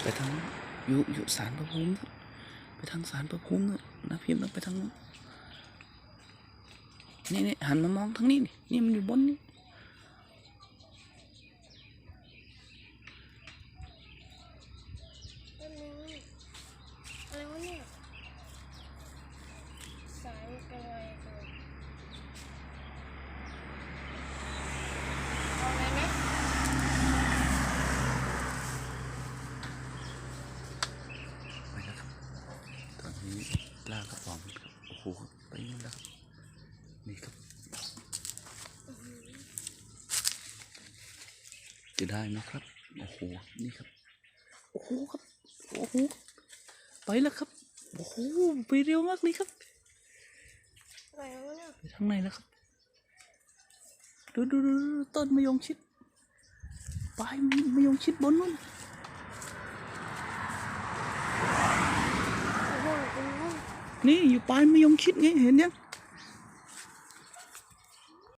ไปทางอยู่อยู่สารประภูมิไปทางสารประภูมินู่นนะพิมพ์ต้องไปทางนู้นนี่นี่หันมามองทางนี้นี่นี่มันอยู่บนนี่นึงอะไรวะเนี่ยสายมันเป็นไงตัวเอาไงนะ ไปแล้วครับตอ นนี้ลากกระป๋องครับโอ้โหไปนู่นแล้วครับนี่ครับ จะได้ไหมครับโอ้โหนี่ครับโอ้โหครับโอ้โหไปแล้วครับโอ้โหไปเร็วมากเลยครับไหนวะเนี่ยไปทางไหนแล้วครับดูดูดูดูต้นมะยงชิดปลายมะยงชิดบนนู่นโอ้โหตรงนู้น นี่อยู่ปลายมะยงชิดไงเห็นยัง